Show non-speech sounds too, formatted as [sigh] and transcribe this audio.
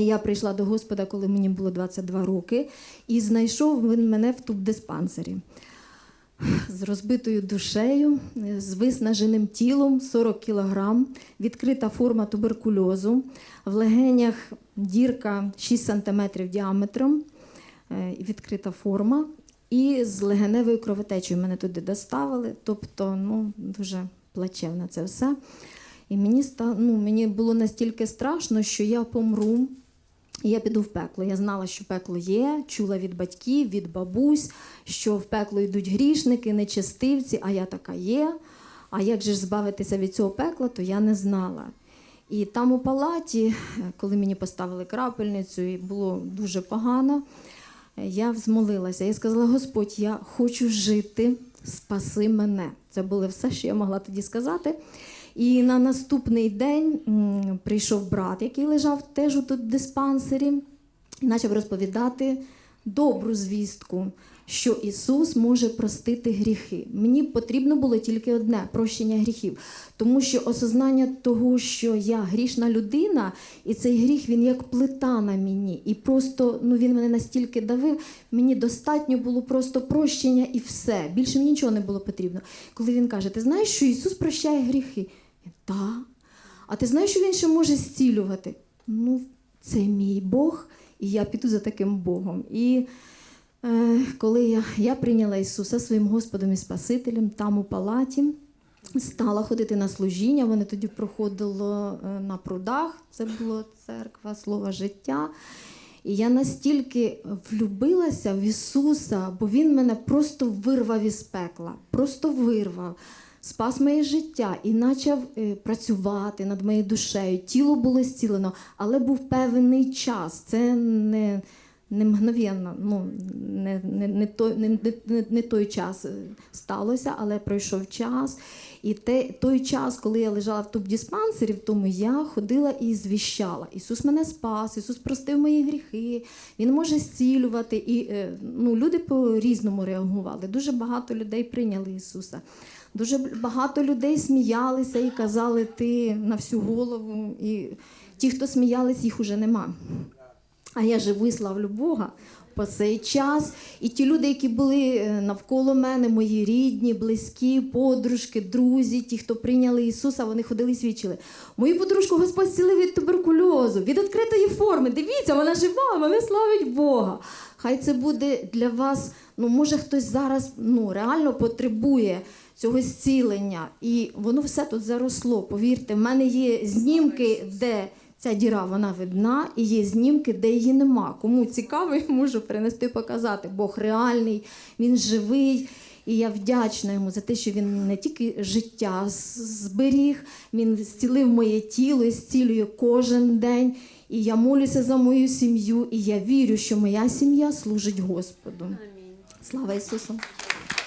Я прийшла до Господа, коли мені було 22 роки, і знайшов він мене в тубдиспансері з розбитою душею, з виснаженим тілом 40 кг, відкрита форма туберкульозу, в легенях дірка 6 см діаметром, е, відкрита форма. І з легеневою кровотечею мене туди доставили. Тобто, ну, дуже плачевно це все. І мені, ну, мені було настільки страшно, що я помру. Я піду в пекло. Я знала, що пекло є, чула від батьків, від бабусь, що в пекло йдуть грішники, нечестивці, а я така є. А як же ж збавитися від цього пекла, то я не знала. І там у палаті, коли мені поставили крапельницю, і було дуже погано, я взмолилася. Я сказала: Господь, я хочу жити, спаси мене. Це було все, що я могла тоді сказати. І на наступний день прийшов брат, який лежав теж у диспансері, і почав розповідати добру звістку, що Ісус може простити гріхи. Мені потрібно було тільки одне прощення гріхів, тому що осознання того, що я грішна людина, і цей гріх він як плита на мені. І просто ну, він мене настільки давив, мені достатньо було просто прощення і все. Більше мені нічого не було потрібно. Коли він каже, ти знаєш, що Ісус прощає гріхи? Я. А ти знаєш, що він ще може зцілювати? Ну, це мій Бог, і я піду за таким Богом. І е, коли я, я прийняла Ісуса своїм Господом і Спасителем там у палаті, стала ходити на служіння. Вони тоді проходило е, на прудах. Це було церква, слово життя. І я настільки влюбилася в Ісуса, бо Він мене просто вирвав із пекла, просто вирвав, спас моє життя і почав е, працювати над моєю душею. Тіло було зцілено, але був певний час. Це не, не мгновенно, ну, не, не, не, той, не, не, не той час сталося, але пройшов час. І те, той час, коли я лежала в тубдиспансері, в тому я ходила і звіщала. Ісус мене спас, Ісус простив мої гріхи, Він може зцілювати. І е, ну, люди по-різному реагували. Дуже багато людей прийняли Ісуса. Дуже багато людей сміялися і казали, ти на всю голову. І ті, хто сміялись, їх уже нема. А я живу і славлю Бога по цей час. І ті люди, які були е, навколо мене, мої рідні, близькі, подружки, друзі, ті, хто прийняли Ісуса, вони ходили і свідчили. Мою подружку Господь зцілив від туберкульозу, від відкритої форми. Дивіться, вона жива, вона славить Бога. Хай це буде для вас. Ну, може, хтось зараз ну, реально потребує цього зцілення. І воно все тут заросло. Повірте, в мене є знімки, де. Ця діра вона видна, і є знімки, де її нема. Кому цікаво, я [laughs] можу принести показати. Бог реальний, він живий. І я вдячна йому за те, що він не тільки життя зберіг, він зцілив моє тіло і зцілює кожен день. І я молюся за мою сім'ю, і я вірю, що моя сім'я служить Господу. Слава Ісусу!